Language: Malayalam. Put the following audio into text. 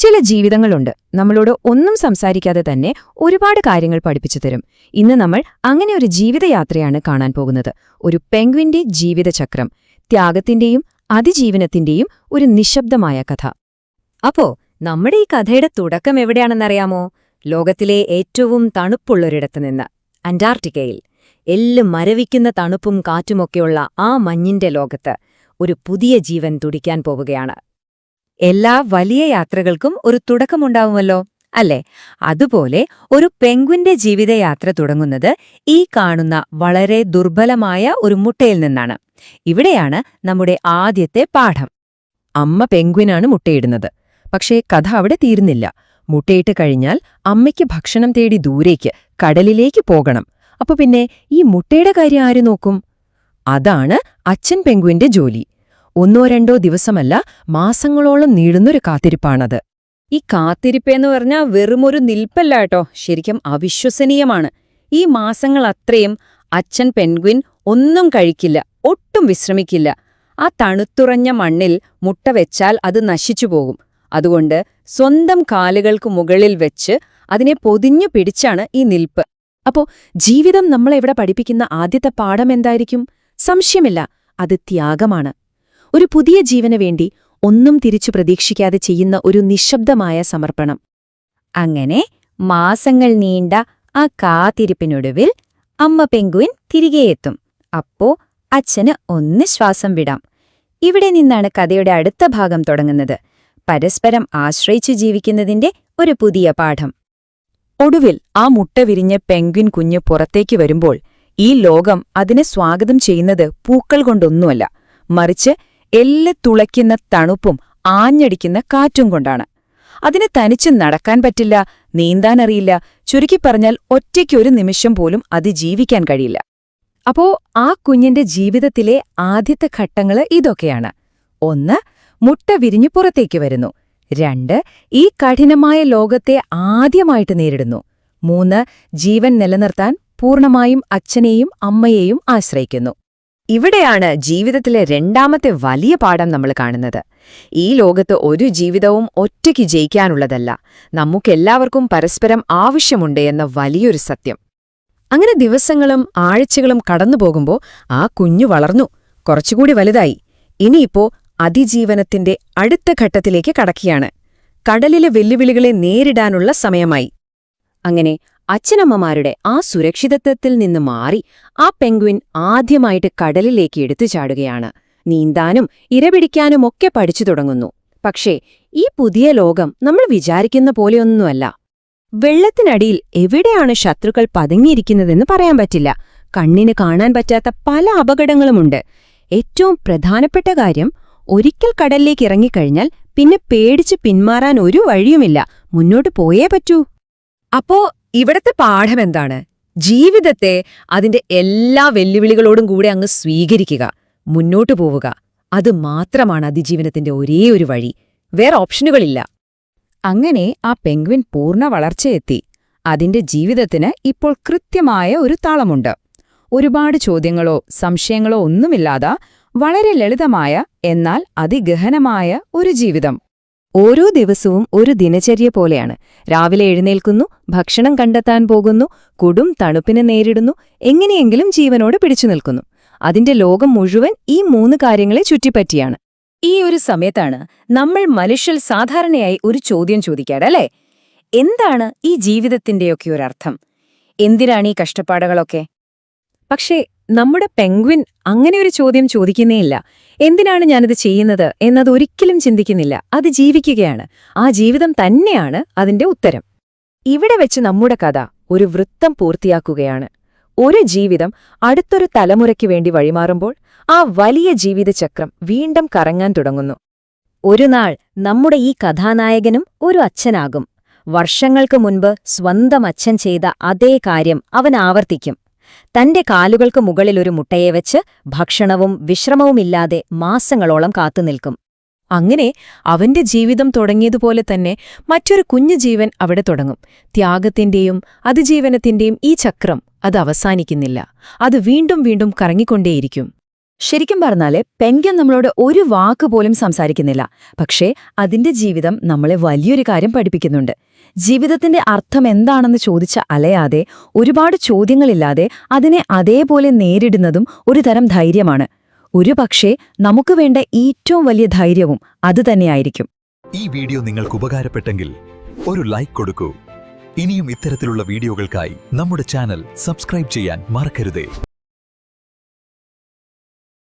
ചില ജീവിതങ്ങളുണ്ട്. നമ്മളോട് ഒന്നും സംസാരിക്കാതെ തന്നെ ഒരുപാട് കാര്യങ്ങൾ പഠിപ്പിച്ചു തരും. ഇന്ന് നമ്മൾ അങ്ങനെ ഒരു ജീവിതയാത്രയാണ് കാണാൻ പോകുന്നത്. ഒരു പെങ്വിന്റെ ജീവിതചക്രം ത്യാഗത്തിന്റെയും അതിജീവനത്തിന്റെയും ഒരു നിശബ്ദമായ കഥ. അപ്പോ നമ്മുടെ ഈ കഥയുടെ തുടക്കം എവിടെയാണെന്നറിയാമോ? ലോകത്തിലെ ഏറ്റവും തണുപ്പുള്ളൊരിടത്ത് നിന്ന് അന്റാർട്ടിക്കയിൽ. എല്ലും മരവിക്കുന്ന തണുപ്പും കാറ്റുമൊക്കെയുള്ള ആ മഞ്ഞിന്റെ ലോകത്ത് ഒരു പുതിയ ജീവൻ തുടിക്കാൻ പോവുകയാണ്. എല്ലാ വലിയ യാത്രകൾക്കും ഒരു തുടക്കമുണ്ടാവുമല്ലോ അല്ലേ? അതുപോലെ ഒരു പെങ്കുവിന്റെ ജീവിതയാത്ര തുടങ്ങുന്നത് ഈ കാണുന്ന വളരെ ദുർബലമായ ഒരു മുട്ടയിൽ നിന്നാണ്. ഇവിടെയാണ് നമ്മുടെ ആദ്യത്തെ പാഠം. അമ്മ പെങ്കുവിനാണ് മുട്ടയിടുന്നത്. പക്ഷേ കഥ അവിടെ തീരുന്നില്ല. മുട്ടയിട്ട് കഴിഞ്ഞാൽ അമ്മയ്ക്ക് ഭക്ഷണം തേടി ദൂരേക്ക് കടലിലേക്ക് പോകണം. അപ്പൊ പിന്നെ ഈ മുട്ടയുടെ കാര്യം ആര് നോക്കും? അതാണ് അച്ഛൻ പെങ്കുവിന്റെ ജോലി. ഒന്നോ രണ്ടോ ദിവസമല്ല മാസങ്ങളോളം നീളുന്നൊരു കാത്തിരിപ്പാണത്. ഈ കാത്തിരിപ്പെന്ന് പറഞ്ഞാൽ വെറുമൊരു നിൽപ്പല്ല കേട്ടോ. ശരിക്കും അവിശ്വസനീയമാണ്. ഈ മാസങ്ങൾ അത്രയും അച്ഛൻ പെൻഗ്വിൻ ഒന്നും കഴിക്കില്ല ഒട്ടും വിശ്രമിക്കില്ല. ആ തണുത്തുറഞ്ഞ മണ്ണിൽ മുട്ട വെച്ചാൽ അത് നശിച്ചു പോകും. അതുകൊണ്ട് സ്വന്തം കാലുകൾക്ക് മുകളിൽ വെച്ച് അതിനെ പൊതിഞ്ഞു പിടിച്ചാണ് ഈ നിൽപ്പ്. അപ്പോ ജീവിതം നമ്മളെവിടെ പഠിപ്പിക്കുന്ന ആദ്യത്തെ പാഠം എന്തായിരിക്കും? സംശയമില്ല അത് ത്യാഗമാണ്. ഒരു പുതിയ ജീവന് വേണ്ടി ഒന്നും തിരിച്ചു പ്രതീക്ഷിക്കാതെ ചെയ്യുന്ന ഒരു നിശബ്ദമായ സമർപ്പണം. അങ്ങനെ മാസങ്ങൾ നീണ്ട ആ കാത്തിരിപ്പിനൊടുവിൽ അമ്മ പെങ്കുവിൻ തിരികെയെത്തും അപ്പോ അച്ഛന് ഒന്ന് ശ്വാസം വിടാം. ഇവിടെ നിന്നാണ് കഥയുടെ അടുത്ത ഭാഗം തുടങ്ങുന്നത്. പരസ്പരം ആശ്രയിച്ചു ജീവിക്കുന്നതിന്റെ ഒരു പുതിയ പാഠം. ഒടുവിൽ ആ മുട്ട വിരിഞ്ഞ പെങ്ക്വിൻ കുഞ്ഞ് പുറത്തേക്ക് വരുമ്പോൾ ഈ ലോകം അതിനെ സ്വാഗതം ചെയ്യുന്നത് പൂക്കൾ കൊണ്ടൊന്നുമല്ല. മറിച്ച് എല്ല് തുളയ്ക്കുന്ന തണുപ്പും ആഞ്ഞടിക്കുന്ന കാറ്റും കൊണ്ടാണ്. അതിന് തനിച്ച് നടക്കാൻ പറ്റില്ല നീന്താനറിയില്ല ചുരുക്കിപ്പറഞ്ഞാൽ ഒറ്റയ്ക്കൊരു നിമിഷം പോലും അത് ജീവിക്കാൻ കഴിയില്ല. അപ്പോ ആ കുഞ്ഞിന്റെ ജീവിതത്തിലെ ആദ്യത്തെ ഘട്ടങ്ങൾ ഇതൊക്കെയാണ്. ഒന്ന് മുട്ട വിരിഞ്ഞു പുറത്തേക്ക് വരുന്നു. രണ്ട് ഈ കഠിനമായ ലോകത്തെ ആദ്യമായിട്ട് നേരിടുന്നു. മൂന്ന് ജീവൻ നിലനിർത്താൻ പൂർണമായും അച്ഛനെയും അമ്മയെയും ആശ്രയിക്കുന്നു. ഇവിടെയാണ് ജീവിതത്തിലെ രണ്ടാമത്തെ വലിയ പാഠം നമ്മൾ കാണുന്നത്. ഈ ലോകത്ത് ഒരു ജീവിതവും ഒറ്റയ്ക്ക് ജയിക്കാനുള്ളതല്ല. നമുക്കെല്ലാവർക്കും പരസ്പരം ആവശ്യമുണ്ട് എന്ന വലിയൊരു സത്യം. അങ്ങനെ ദിവസങ്ങളും ആഴ്ചകളും കടന്നുപോകുമ്പോൾ ആ കുഞ്ഞു വളർന്നു. കുറച്ചുകൂടി വലുതായി. ഇനിയിപ്പോ അതിജീവനത്തിന്റെ അടുത്ത ഘട്ടത്തിലേക്ക് കടക്കുകയാണ്. കടലിലെ വെല്ലുവിളികളെ നേരിടാനുള്ള സമയമായി. അങ്ങനെ അച്ഛനമ്മമാരുടെ ആ സുരക്ഷിതത്വത്തിൽ നിന്ന് മാറി ആ പെൻഗ്വിൻ ആദ്യമായിട്ട് കടലിലേക്ക് എടുത്തു ചാടുകയാണ്. നീന്താനും ഇരപിടിക്കാനും ഒക്കെ പഠിച്ചു തുടങ്ങുന്നു. പക്ഷേ ഈ പുതിയ ലോകം നമ്മൾ വിചാരിക്കുന്ന പോലെയൊന്നുമല്ല. വെള്ളത്തിനടിയിൽ എവിടെയാണ് ശത്രുക്കൾ പതുങ്ങിയിരിക്കുന്നതെന്ന് പറയാൻ പറ്റില്ല. കണ്ണിന് കാണാൻ പറ്റാത്ത പല അപകടങ്ങളുമുണ്ട്. ഏറ്റവും പ്രധാനപ്പെട്ട കാര്യം ഒരിക്കൽ കടലിലേക്ക് ഇറങ്ങിക്കഴിഞ്ഞാൽ പിന്നെ പേടിച്ച് പിന്മാറാൻ ഒരു വഴിയുമില്ല. മുന്നോട്ട് പോയേ പറ്റൂ. അപ്പോ ഇവിടത്തെ പാഠമെന്താണ്? ജീവിതത്തെ അതിന്റെ എല്ലാ വെല്ലുവിളികളോടും കൂടെ അങ്ങ് സ്വീകരിക്കുക മുന്നോട്ടു പോവുക. അത് മാത്രമാണ് അതിജീവനത്തിന്റെ ഒരേ ഒരു വഴി. വേറെ ഓപ്ഷനുകളില്ല. അങ്ങനെ ആ പെങ്വിൻ പൂർണ വളർച്ചയെത്തി. അതിന്റെ ജീവിതത്തിന് ഇപ്പോൾ കൃത്യമായ ഒരു താളമുണ്ട്. ഒരുപാട് ചോദ്യങ്ങളോ സംശയങ്ങളോ ഒന്നുമില്ലാതെ വളരെ ലളിതമായ എന്നാൽ അതിഗഹനമായ ഒരു ജീവിതം. ഓരോ ദിവസവും ഒരു ദിനചര്യ പോലെയാണ്. രാവിലെ എഴുന്നേൽക്കുന്നു ഭക്ഷണം കണ്ടെത്താൻ പോകുന്നു കൊടും തണുപ്പിനെ നേരിടുന്നു എങ്ങനെയെങ്കിലും ജീവനോട് പിടിച്ചു നിൽക്കുന്നു. അതിന്റെ ലോകം മുഴുവൻ ഈ മൂന്ന് കാര്യങ്ങളെ ചുറ്റിപ്പറ്റിയാണ്. ഈ ഒരു സമയത്താണ് നമ്മൾ മനുഷ്യൽ സാധാരണയായി ഒരു ചോദ്യം ചോദിക്കാടല്ലേ എന്താണ് ഈ ജീവിതത്തിന്റെയൊക്കെ ഒരർത്ഥം എന്തിനാണ് ഈ കഷ്ടപ്പാടുകളൊക്കെ? പക്ഷേ നമ്മുടെ പെങ്ക്വിൻ അങ്ങനെ ഒരു ചോദ്യം ചോദിക്കുന്നേയില്ല എന്തിനാണ് ഞാനിത് ചെയ്യുന്നത് എന്നത് ഒരിക്കലും ചിന്തിക്കുന്നില്ല. അത് ജീവിക്കുകയാണ്. ആ ജീവിതം തന്നെയാണ് അതിന്റെ ഉത്തരം. ഇവിടെ വെച്ച് നമ്മുടെ കഥ ഒരു വൃത്തം പൂർത്തിയാക്കുകയാണ്. ഒരു ജീവിതം അടുത്തൊരു തലമുറയ്ക്ക് വേണ്ടി വഴിമാറുമ്പോൾ ആ വലിയ ജീവിതചക്രം വീണ്ടും കറങ്ങാൻ തുടങ്ങുന്നു. ഒരു നാൾ നമ്മുടെ ഈ കഥാനായകനും ഒരു അച്ഛനാകും. വർഷങ്ങൾക്ക് മുൻപ് സ്വന്തം അച്ഛൻ ചെയ്ത അതേ കാര്യം അവൻ ആവർത്തിക്കും. തന്റെ കാലുകൾക്ക് മുകളിലൊരു മുട്ടയെ വെച്ച് ഭക്ഷണവും വിശ്രമവുമില്ലാതെ മാസങ്ങളോളം കാത്തുനിൽക്കും അങ്ങനെ അവന്റെ ജീവിതം തുടങ്ങിയതുപോലെ തന്നെ മറ്റൊരു കുഞ്ഞു ജീവൻ അവിടെ തുടങ്ങും. ത്യാഗത്തിന്റെയും അതിജീവനത്തിന്റെയും ഈ ചക്രം അത് അവസാനിക്കുന്നില്ല. അത് വീണ്ടും വീണ്ടും കറങ്ങിക്കൊണ്ടേയിരിക്കും. ശരിക്കും പറഞ്ഞാൽ പെൻഗൻ നമ്മളോട് ഒരു വാക്ക് പോലും സംസാരിക്കുന്നില്ല. പക്ഷേ അതിന്റെ ജീവിതം നമ്മളെ വലിയൊരു കാര്യം പഠിപ്പിക്കുന്നുണ്ട്. ജീവിതത്തിന്റെ അർത്ഥം എന്താണെന്ന് ചോദിച്ച അലയാതെ ഒരുപാട് ചോദ്യങ്ങളില്ലാതെ അതിനെ അതേപോലെ നേരിടുന്നതും ഒരു തരം ധൈര്യമാണ്. ഒരു പക്ഷേ നമുക്ക് വേണ്ട ഏറ്റവും വലിയ ധൈര്യവും അതുതന്നെയായിരിക്കും ഈ വീഡിയോ നിങ്ങൾക്ക് ഉപകാരപ്പെട്ടെങ്കിൽ ഒരു ലൈക്ക് കൊടുക്കൂ. ഇനിയും ഇത്തരത്തിലുള്ള വീഡിയോകൾക്കായി നമ്മുടെ ചാനൽ സബ്സ്ക്രൈബ് ചെയ്യാൻ മറക്കരുതേ.